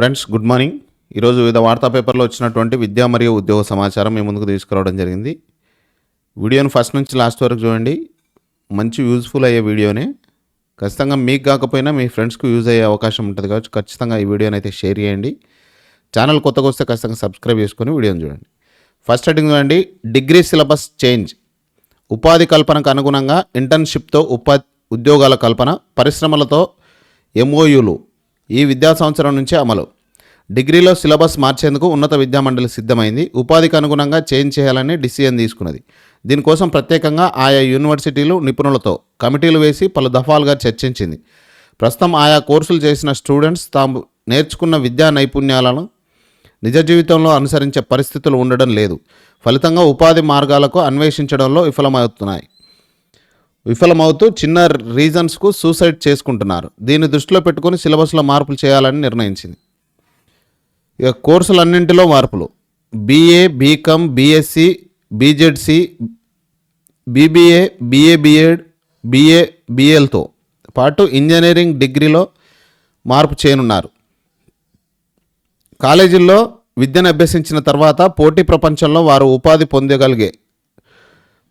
Friends good morning. ఈరోజు వివిధ వార్తా పేపర్లో వచ్చినటువంటి విద్యా మరియు ఉద్యోగ సమాచారం మీ ముందుకు తీసుకురావడం జరిగింది. వీడియోని ఫస్ట్ నుంచి లాస్ట్ వరకు చూడండి. మంచి యూజ్ఫుల్ అయ్యే వీడియోనే. ఖచ్చితంగా మీకు కాకపోయినా మీ ఫ్రెండ్స్కు యూజ్ అయ్యే అవకాశం ఉంటుంది కాబట్టి ఖచ్చితంగా ఈ వీడియోని అయితే షేర్ చేయండి. ఛానల్ కొత్తగా వస్తే ఖచ్చితంగా సబ్స్క్రైబ్ చేసుకొని వీడియోని చూడండి. ఫస్ట్ హెడ్డింగ్ చూడండి. Degree syllabus change. ఉపాధి కల్పనకు అనుగుణంగా ఇంటర్న్షిప్తో ఉపా ఉద్యోగాల కల్పన పరిశ్రమలతో ఎంఓయూలు ఈ విద్యా సంవత్సరం నుంచే అమలు. డిగ్రీలో సిలబస్ మార్చేందుకు ఉన్నత విద్యామండలి సిద్ధమైంది. ఉపాధికి అనుగుణంగా చేంజ్ చేయాలని డిసిజన్ తీసుకున్నది. దీనికోసం ప్రత్యేకంగా ఆయా యూనివర్సిటీలు నిపుణులతో కమిటీలు వేసి పలు దఫాలుగా చర్చించింది. ప్రస్తుతం ఆయా కోర్సులు చేసిన స్టూడెంట్స్ తాము నేర్చుకున్న విద్యా నైపుణ్యాలను నిజ జీవితంలో అనుసరించే పరిస్థితులు ఉండడం లేదు. ఫలితంగా ఉపాధి మార్గాలకు అన్వేషించడంలో విఫలమవుతున్నాయి. విఫలమవుతూ చిన్న రీజన్స్కు సూసైడ్ చేసుకుంటున్నారు. దీన్ని దృష్టిలో పెట్టుకొని సిలబస్లో మార్పులు చేయాలని నిర్ణయించింది. ఇక కోర్సులన్నింటిలో మార్పులు. BA BCom BSc BZC BBA BA BEd BA బీఎల్తో పాటు ఇంజనీరింగ్ డిగ్రీలో మార్పు చేయనున్నారు. కాలేజీల్లో విద్యను అభ్యసించిన తర్వాత పోటీ ప్రపంచంలో వారు ఉపాధి పొందగలిగే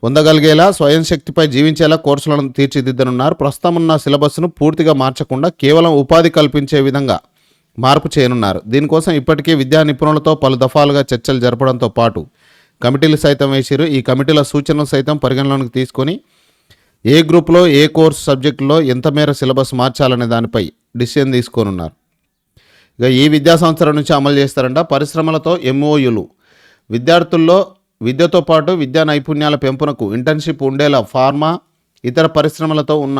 పొందగలిగేలా స్వయం శక్తిపై జీవించేలా కోర్సులను తీర్చిదిద్దనున్నారు. ప్రస్తుతం ఉన్న సిలబస్ను పూర్తిగా మార్చకుండా కేవలం ఉపాధి కల్పించే విధంగా మార్పు చేయనున్నారు. దీనికోసం ఇప్పటికే విద్యా నిపుణులతో పలు దఫాలుగా చర్చలు జరపడంతో పాటు కమిటీలు సైతం వేసిరు. ఈ కమిటీల సూచనలు సైతం పరిగణలోకి తీసుకొని ఏ గ్రూప్లో ఏ కోర్సు సబ్జెక్టులో ఎంత మేర సిలబస్ మార్చాలనే దానిపై డిసిషన్ తీసుకోనున్నారు. ఇక ఈ విద్యా సంవత్సరం నుంచి అమలు చేస్తారంట. పరిశ్రమలతో ఎంఓయులు విద్యార్థుల్లో విద్యతో పాటు విద్యా నైపుణ్యాల పెంపునకు ఇంటర్న్షిప్ ఉండేలా ఫార్మా ఇతర పరిశ్రమలతో ఉన్న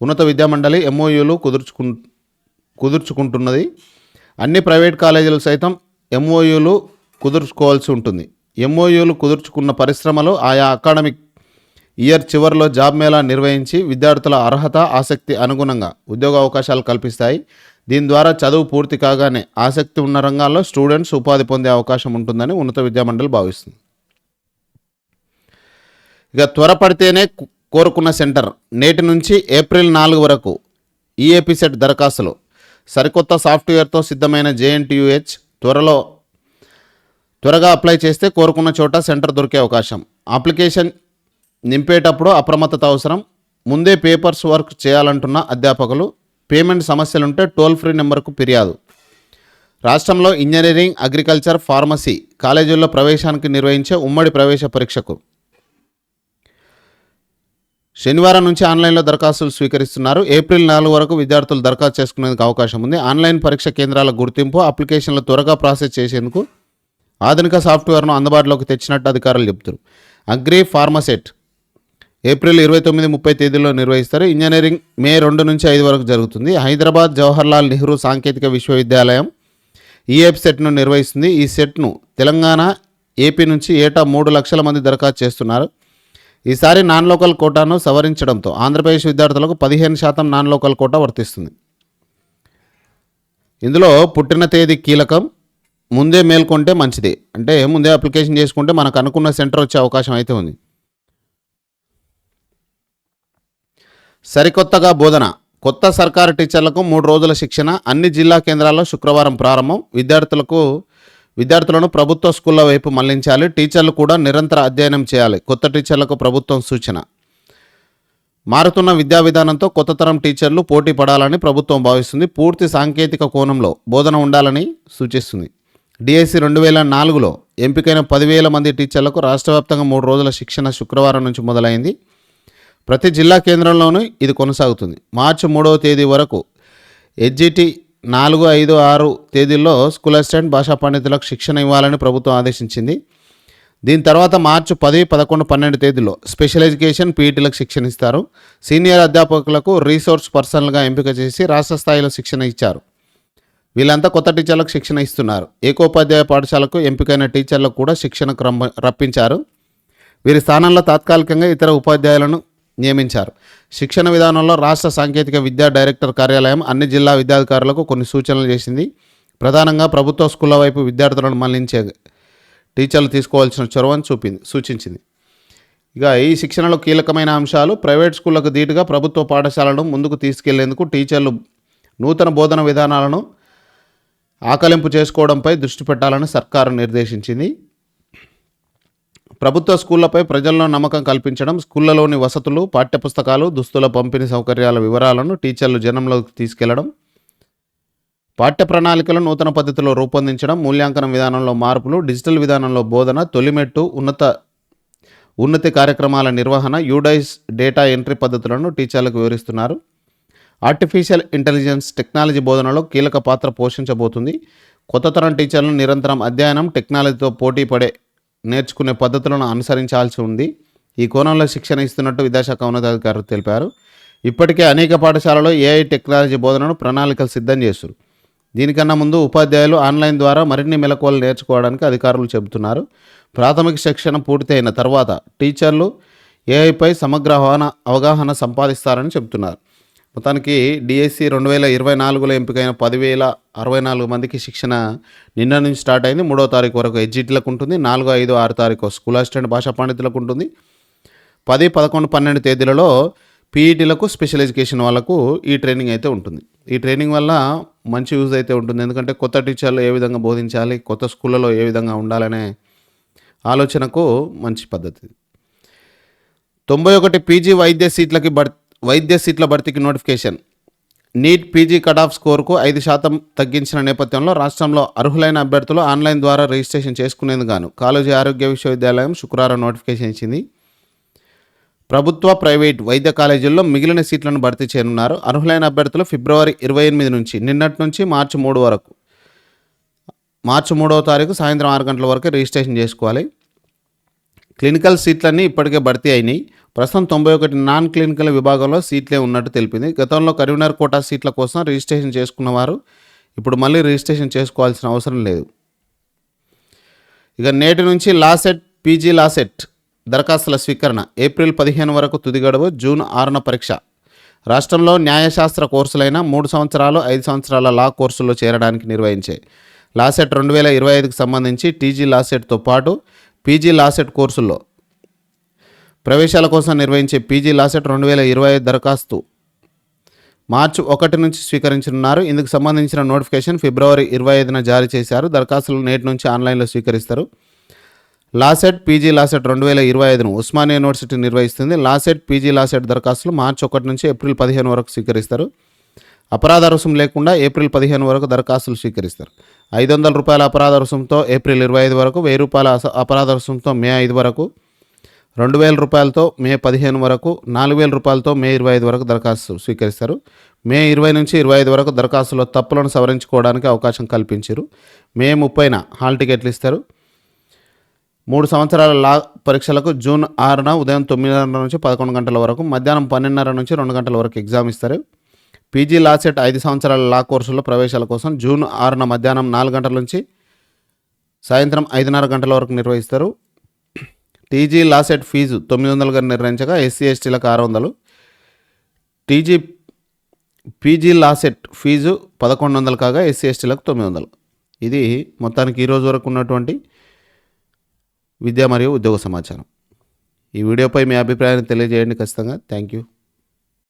ఉన్నత విద్యామండలి ఎంఓయూలు కుదుర్చుకు కుదుర్చుకుంటున్నది. అన్ని ప్రైవేట్ కాలేజీలు సైతం ఎంఓయూలు కుదుర్చుకోవాల్సి ఉంటుంది. ఎంఓయూలు కుదుర్చుకున్న పరిశ్రమలు ఆయా అకాడమిక్ ఇయర్ చివరిలో జాబ్ మేళా నిర్వహించి విద్యార్థుల అర్హత ఆసక్తి అనుగుణంగా ఉద్యోగ అవకాశాలు కల్పిస్తాయి. దీని ద్వారా చదువు పూర్తి కాగానే ఆసక్తి ఉన్న రంగాల్లో స్టూడెంట్స్ ఉపాధి పొందే అవకాశం ఉంటుందని ఉన్నత విద్యామండలి భావిస్తుంది. ఇక త్వరపడితేనే కోరుకున్న సెంటర్. నేటి నుంచి ఏప్రిల్ నాలుగు వరకు ఈఏపీ సెట్ దరఖాస్తులు. సరికొత్త సాఫ్ట్వేర్తో సిద్ధమైన జేఎన్టీయుహెచ్ త్వరలో త్వరగా అప్లై చేస్తే కోరుకున్న చోట సెంటర్ దొరికే అవకాశం. అప్లికేషన్ నింపేటప్పుడు అప్రమత్తత అవసరం. ముందే పేపర్స్ వర్క్ చేయాలంటున్న అధ్యాపకులు పేమెంట్ సమస్యలుంటే టోల్ ఫ్రీ నెంబర్కు ఫిర్యాదు. రాష్ట్రంలో ఇంజనీరింగ్ అగ్రికల్చర్ ఫార్మసీ కాలేజీల్లో ప్రవేశానికి నిర్వహించే ఉమ్మడి ప్రవేశ పరీక్షకు. శనివారం నుంచి ఆన్లైన్లో దరఖాస్తులు స్వీకరిస్తున్నారు. ఏప్రిల్ నాలుగు వరకు విద్యార్థులు దరఖాస్తు చేసుకునేందుకు అవకాశం ఉంది. ఆన్లైన్ పరీక్ష కేంద్రాల గుర్తింపు అప్లికేషన్లు త్వరగా ప్రాసెస్ చేసేందుకు ఆధునిక సాఫ్ట్వేర్ను అందుబాటులోకి తెచ్చినట్టు అధికారులు చెబుతారు అగ్రి ఫార్మసెట్ ఏప్రిల్ ఇరవై తొమ్మిది ముప్పై తేదీలో నిర్వహిస్తారు. ఇంజనీరింగ్ మే రెండు నుంచి ఐదు వరకు జరుగుతుంది. హైదరాబాద్ జవహర్లాల్ నెహ్రూ సాంకేతిక విశ్వవిద్యాలయం ఈఎఫ్ సెట్ను నిర్వహిస్తుంది. ఈ సెట్ను తెలంగాణ ఏపీ నుంచి ఏటా మూడు లక్షల మంది దరఖాస్తు చేస్తున్నారు. ఈసారి నాన్ లోకల్ కోటాను సవరించడంతో ఆంధ్రప్రదేశ్ విద్యార్థులకు పదిహేను శాతం నాన్ లోకల్ కోటా వర్తిస్తుంది. ఇందులో పుట్టిన తేదీ కీలకం ముందే మేల్కొంటే మంచిది. అంటే ముందే అప్లికేషన్ చేసుకుంటే మనకు అనుకున్న సెంటర్ వచ్చే అవకాశం అయితే ఉంది. సరికొత్తగా బోధన. కొత్త సర్కారు టీచర్లకు మూడు రోజుల శిక్షణ అన్ని జిల్లా కేంద్రాల్లో శుక్రవారం ప్రారంభం. విద్యార్థులకు విద్యార్థులను ప్రభుత్వ స్కూళ్ళ వైపు మళ్ళించాలి. టీచర్లు కూడా నిరంతర అధ్యయనం చేయాలి. కొత్త టీచర్లకు ప్రభుత్వం సూచన. మారుతున్న విద్యా విధానంతో కొత్త తరం టీచర్లు పోటీ పడాలని ప్రభుత్వం భావిస్తుంది. పూర్తి సాంకేతిక కోణంలో బోధన ఉండాలని సూచిస్తుంది. డిఎస్సి రెండు వేల నాలుగులో ఎంపికైన పదివేల మంది టీచర్లకు రాష్ట్ర వ్యాప్తంగా మూడు రోజుల శిక్షణ శుక్రవారం నుంచి మొదలైంది. ప్రతి జిల్లా కేంద్రంలోనూ ఇది కొనసాగుతుంది. మార్చి మూడవ తేదీ వరకు హెచ్జిటి నాలుగు ఐదు ఆరు తేదీల్లో స్కూల్ అసిస్టెంట్ భాషా పండితులకు శిక్షణ ఇవ్వాలని ప్రభుత్వం ఆదేశించింది. దీని తర్వాత మార్చి పది పదకొండు పన్నెండు తేదీలో స్పెషల్ ఎడ్యుకేషన్ పీఈటీలకు శిక్షణ ఇస్తారు. సీనియర్ అధ్యాపకులకు రీసోర్స్ పర్సనల్గా ఎంపిక చేసి రాష్ట్ర స్థాయిలో శిక్షణ ఇచ్చారు. వీళ్ళంతా కొత్త టీచర్లకు శిక్షణ ఇస్తున్నారు. ఏకోపాధ్యాయ పాఠశాలకు ఎంపికైన టీచర్లకు కూడా శిక్షణ రమ్మ రప్పించారు. వీరి స్థానంలో తాత్కాలికంగా ఇతర ఉపాధ్యాయులను నియమించారు. శిక్షణ విధానంలో రాష్ట్ర సాంకేతిక విద్యా డైరెక్టర్ కార్యాలయం అన్ని జిల్లా విద్యాధికారులకు కొన్ని సూచనలు చేసింది. ప్రధానంగా ప్రభుత్వ స్కూళ్ళ వైపు విద్యార్థులను మళ్ళించే టీచర్లు తీసుకోవాల్సిన చొరవను చూపింది సూచించింది. ఇక ఈ శిక్షణలో కీలకమైన అంశాలు ప్రైవేట్ స్కూళ్ళకు ధీటుగా ప్రభుత్వ పాఠశాలను ముందుకు తీసుకెళ్ళేందుకు టీచర్లు నూతన బోధన విధానాలను ఆకలింపు చేసుకోవడంపై దృష్టి పెట్టాలని సర్కారు నిర్దేశించింది. ప్రభుత్వ స్కూళ్ళపై ప్రజల్లో నమ్మకం కల్పించడం స్కూళ్ళలోని వసతులు పాఠ్యపుస్తకాలు దుస్తుల పంపిణీ సౌకర్యాల వివరాలను టీచర్లు జనంలోకి తీసుకెళ్ళడం పాఠ్య ప్రణాళికలు నూతన పద్ధతిలో రూపొందించడం మూల్యాంకనం విధానంలో మార్పులు డిజిటల్ విధానంలో బోధన తొలిమెట్టు ఉన్నత ఉన్నతి కార్యక్రమాల నిర్వహణ యూడైస్ డేటా ఎంట్రీ పద్ధతులను టీచర్లకు వివరిస్తున్నారు. ఆర్టిఫిషియల్ ఇంటెలిజెన్స్ టెక్నాలజీ బోధనలో కీలక పాత్ర పోషించబోతుంది. కొత్త తరం టీచర్లు నిరంతరం అధ్యయనం టెక్నాలజీతో పోటీ పడే నేర్చుకునే పద్ధతులను అనుసరించాల్సి ఉంది. ఈ కోణంలో శిక్షణ ఇస్తున్నట్టు విద్యాశాఖ ఉన్నతాధికారులు తెలిపారు. ఇప్పటికే అనేక పాఠశాలలో ఏఐ టెక్నాలజీ బోధనను ప్రణాళికలు సిద్ధం చేస్తారు. దీనికన్నా ముందు ఉపాధ్యాయులు ఆన్లైన్ ద్వారా మరిన్ని మెలకువలు నేర్చుకోవడానికి అధికారులు చెబుతున్నారు. ప్రాథమిక శిక్షణ పూర్తయిన తర్వాత టీచర్లు ఏఐపై సమగ్ర అవగాహన అవగాహన సంపాదిస్తారని చెబుతున్నారు. మొత్తానికి డిఎస్సి రెండు వేల ఇరవై నాలుగులో ఎంపికైన పదివేల అరవై నాలుగు మందికి శిక్షణ నిన్న నుంచి స్టార్ట్ అయింది. మూడో తారీఖు వరకు ఎడ్జిట్లకు ఉంటుంది. నాలుగో ఐదు ఆరు తారీఖు స్కూల్ అసిస్టెంట్ భాషా పండితులకు ఉంటుంది. పది పదకొండు పన్నెండు తేదీలలో పీఈటీలకు స్పెషల్ ఎడ్యుకేషన్ వాళ్ళకు ఈ ట్రైనింగ్ అయితే ఉంటుంది. ఈ ట్రైనింగ్ వల్ల మంచి యూజ్ అయితే ఉంటుంది. ఎందుకంటే కొత్త టీచర్లు ఏ విధంగా బోధించాలి కొత్త స్కూళ్ళలో ఏ విధంగా ఉండాలనే ఆలోచనకు మంచి పద్ధతి తొంభై ఒకటి పీజీ వైద్య సీట్లకి భర్తీ వైద్య సీట్ల భర్తీకి notification. NEET PG cut off స్కోర్కు ఐదు శాతం తగ్గించిన నేపథ్యంలో రాష్ట్రంలో అర్హులైన అభ్యర్థులు ఆన్లైన్ ద్వారా రిజిస్ట్రేషన్ చేసుకునేందుకు గాను. కాలేజీ ఆరోగ్య విశ్వవిద్యాలయం శుక్రవారం నోటిఫికేషన్ ఇచ్చింది. ప్రభుత్వ ప్రైవేట్ వైద్య కాలేజీల్లో మిగిలిన సీట్లను భర్తీ చేయనున్నారు. అర్హులైన అభ్యర్థులు ఫిబ్రవరి ఇరవై ఎనిమిది నుంచి నిన్నటి నుంచి మార్చి మూడు వరకు మార్చి మూడవ తారీఖు సాయంత్రం ఆరు గంటల వరకు రిజిస్ట్రేషన్ చేసుకోవాలి. క్లినికల్ సీట్లన్నీ ఇప్పటికే భర్తీ అయినాయి. ప్రస్తుతం తొంభై ఒకటి నాన్ క్లినికల్ విభాగంలో సీట్లే ఉన్నట్టు తెలిపింది. గతంలో కరీంనగర్ కోటా సీట్ల కోసం రిజిస్ట్రేషన్ చేసుకున్న వారు ఇప్పుడు మళ్ళీ రిజిస్ట్రేషన్ చేసుకోవాల్సిన అవసరం లేదు. ఇక నేటి నుంచి లాసెట్ పీజీ లాసెట్ దరఖాస్తుల స్వీకరణ. ఏప్రిల్ పదిహేను వరకు తుది గడువు జూన్ ఆరున పరీక్ష. రాష్ట్రంలో న్యాయశాస్త్ర కోర్సులైన మూడు సంవత్సరాలు ఐదు సంవత్సరాల లా కోర్సుల్లో చేరడానికి నిర్వహించే లాసెట్ రెండు వేల ఇరవై ఐదుకు సంబంధించి టీజీ లాసెట్తో పాటు పీజీ లాసెట్ కోర్సుల్లో ప్రవేశాల కోసం నిర్వహించే పీజీ లాసెట్ రెండు వేల ఇరవై ఐదు దరఖాస్తు. మార్చి ఒకటి నుంచి స్వీకరించనున్నారు. ఇందుకు సంబంధించిన నోటిఫికేషన్ ఫిబ్రవరి ఇరవై ఐదున జారీ చేశారు. దరఖాస్తులు నేటి నుంచి ఆన్లైన్లో స్వీకరిస్తారు. లాసెట్ పీజీ లాసెట్ రెండు వేల ఇరవై ఐదును ఉస్మానియా యూనివర్సిటీ నిర్వహిస్తుంది. లాసెట్ పీజీ లాసెట్ దరఖాస్తులు మార్చి ఒకటి నుంచి ఏప్రిల్ పదిహేను వరకు స్వీకరిస్తారు. అపరాధ రుసుం లేకుండా ఏప్రిల్ పదిహేను వరకు దరఖాస్తులు స్వీకరిస్తారు. ఐదు వందల రూపాయల అపరాధ రుసుంతో ఏప్రిల్ ఇరవై ఐదు వరకు వెయ్యి రూపాయల అపరాధ రుసుంతో మే ఐదు వరకు రెండు వేల రూపాయలతో మే పదిహేను వరకు నాలుగు వేల రూపాయలతో మే ఇరవై ఐదు వరకు దరఖాస్తు స్వీకరిస్తారు. మే ఇరవై నుంచి ఇరవై ఐదు వరకు దరఖాస్తులో తప్పులను సవరించుకోవడానికి అవకాశం కల్పించారు. మే ముప్పైన హాల్ టికెట్లు ఇస్తారు. మూడు సంవత్సరాల లా పరీక్షలకు జూన్ ఆరున ఉదయం తొమ్మిదిన్నర నుంచి పదకొండు గంటల వరకు మధ్యాహ్నం పన్నెండున్నర నుంచి రెండు గంటల వరకు ఎగ్జామ్ ఇస్తారు. పీజీ లా సెట్ ఐదు సంవత్సరాల లా కోర్సుల్లో ప్రవేశాల కోసం జూన్ ఆరున మధ్యాహ్నం నాలుగు గంటల నుంచి సాయంత్రం ఐదున్నర గంటల వరకు నిర్వహిస్తారు. టీజీ లా సెట్ ఫీజు తొమ్మిది వందలుగా నిర్ణయించగా ఎస్సీ ఎస్టీలకు ఆరు వందలు. TG PG LAWCET fee పదకొండు వందలు కాగా ఎస్సీ ఎస్టీలకు తొమ్మిది వందలు. ఇది మొత్తానికి ఈరోజు వరకు ఉన్నటువంటి విద్య మరియు ఉద్యోగ సమాచారం. ఈ వీడియోపై మీ అభిప్రాయాన్ని తెలియజేయండి ఖచ్చితంగా. Thank you.